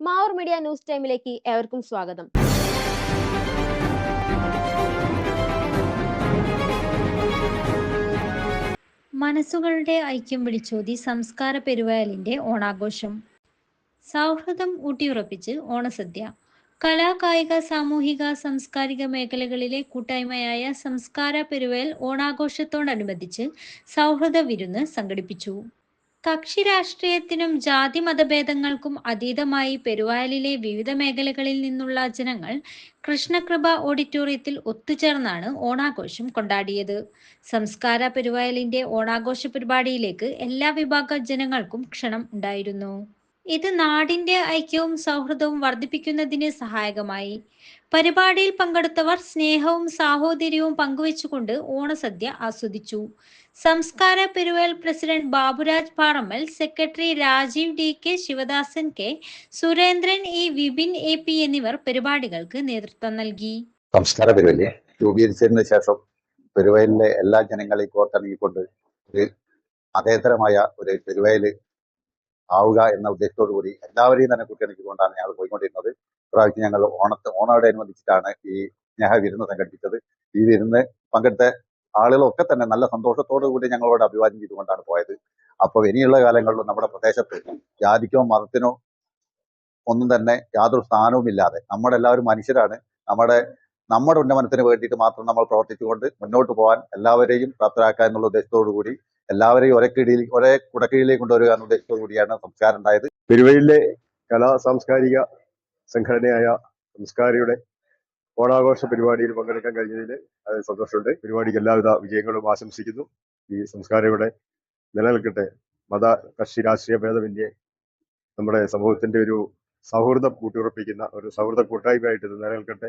Mavoor media news ടൈമിലേക്ക് ഏവർക്കും സ്വാഗതം. മനസ്സുകളുടെ ഐക്യം വിളിച്ചോതി സംസ്കാര പെരുവയലിന്റെ ഓണാഘോഷം. സൗഹൃദം ഊട്ടിയുറപ്പിച്ച് ഓണസദ്യ. കലാ കായിക സാമൂഹിക സാംസ്കാരിക മേഖലകളിലെ കൂട്ടായ്മയായ സംസ്കാര പെരുവയൽ ഓണാഘോഷത്തോടനുബന്ധിച്ച് സൗഹൃദ വിരുന്ന് സംഘടിപ്പിച്ചു. കക്ഷി രാഷ്ട്രീയത്തിനും ജാതി മതഭേദങ്ങൾക്കും അതീതമായി പെരുവാലിലെ വിവിധ മേഖലകളിൽ നിന്നുള്ള ജനങ്ങൾ കൃഷ്ണകൃപ ഓഡിറ്റോറിയത്തിൽ ഒത്തുചേർന്നാണ് ഓണാഘോഷം കൊണ്ടാടിയത്. സംസ്കാര പെരുവയലിന്റെ ഓണാഘോഷ പരിപാടിയിലേക്ക് എല്ലാ വിഭാഗ ജനങ്ങൾക്കും ക്ഷണം ഉണ്ടായിരുന്നു. ഇത് നാടിന്റെ ഐക്യവും സൗഹൃദവും വർദ്ധിപ്പിക്കുന്നതിന് സഹായകമായി. പരിപാടിയിൽ പങ്കെടുത്തവർ സ്നേഹവും സാഹോദര്യവും പങ്കുവെച്ചുകൊണ്ട് ഓണസദ്യ ആസ്വദിച്ചു. സംസ്കാര Peruvel president Baburaj Parammal secretary Rajeev D K Sivadasan K Surendran E Vipin A P എന്നിവർ പരിപാടികൾക്ക് നേതൃത്വം നൽകി. സംസ്കാര പെരുവലെ രൂപീകരിച്ചതിന് ശേഷം പെരുവയലിലെ എല്ലാ ജനങ്ങളെയും കോർത്തിണങ്ങിക്കൊണ്ട് ഒരു മതേതരമായ ഒരു പെരുവയൽ ആവുക എന്ന ഉദ്ദേശത്തോടു കൂടി എല്ലാവരെയും തന്നെ കൂട്ടിയിണക്കിക്കൊണ്ടാണ് ഞങ്ങൾ പോയിക്കൊണ്ടിരുന്നത്. പ്രാവശ്യം ഞങ്ങൾ ഓണത്തെ ഓണോടനുബന്ധിച്ചിട്ടാണ് ഈ സ്നേഹ വിരുന്ന് സംഘടിപ്പിച്ചത്. ഈ വിരുന്ന് പങ്കെടുത്ത ആളുകളൊക്കെ തന്നെ നല്ല സന്തോഷത്തോടു കൂടി ഞങ്ങളോട് അഭിവാദ്യം ചെയ്തുകൊണ്ടാണ് പോയത്. അപ്പോൾ ഇനിയുള്ള കാലങ്ങളിലും നമ്മുടെ പ്രദേശത്ത് ജാതിക്കോ മതത്തിനോ ഒന്നും തന്നെ യാതൊരു സ്ഥാനവും ഇല്ലാതെ നമ്മളെല്ലാവരും മനുഷ്യരാണ്. നമ്മുടെ നമ്മുടെ ഉന്നമനത്തിന് വേണ്ടിയിട്ട് മാത്രം നമ്മൾ പ്രവർത്തിച്ചുകൊണ്ട് മുന്നോട്ട് പോകാൻ എല്ലാവരെയും പ്രാപ്തരാക്കുക എന്നുള്ള ഉദ്ദേശത്തോടു കൂടി എല്ലാവരെയും ഒരേ കീഴിൽ ഒരേ കുടക്കീഴിലേക്ക് കൊണ്ടുവരിക എന്ന ഉദ്ദേശത്തോടു കൂടിയാണ് സംസ്കാരം ഉണ്ടായത്. പെരുവഴിയിലെ കലാ സാംസ്കാരിക സംഘടനയായ സംസ്കാരിയുടെ ഓണാഘോഷ പരിപാടിയിൽ പങ്കെടുക്കാൻ കഴിഞ്ഞതിൽ സന്തോഷമുണ്ട്. പരിപാടിക്ക് എല്ലാവിധ വിജയങ്ങളും ആശംസിക്കുന്നു. ഈ സംസ്കാരയുടെ നിലനിൽക്കട്ടെ. മത കക്ഷി രാഷ്ട്രീയ ഭേദമന്യേ നമ്മുടെ സമൂഹത്തിന്റെ ഒരു സൗഹൃദം കൂട്ടിയുറപ്പിക്കുന്ന ഒരു സൗഹൃദ കൂട്ടായ്മയായിട്ട് ഇത് നിലനിൽക്കട്ടെ.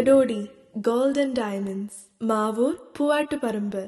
கடோடி கோல்டன் டைமண்ட்ஸ் மாவூர் பூவாட்டுப்பரம்பு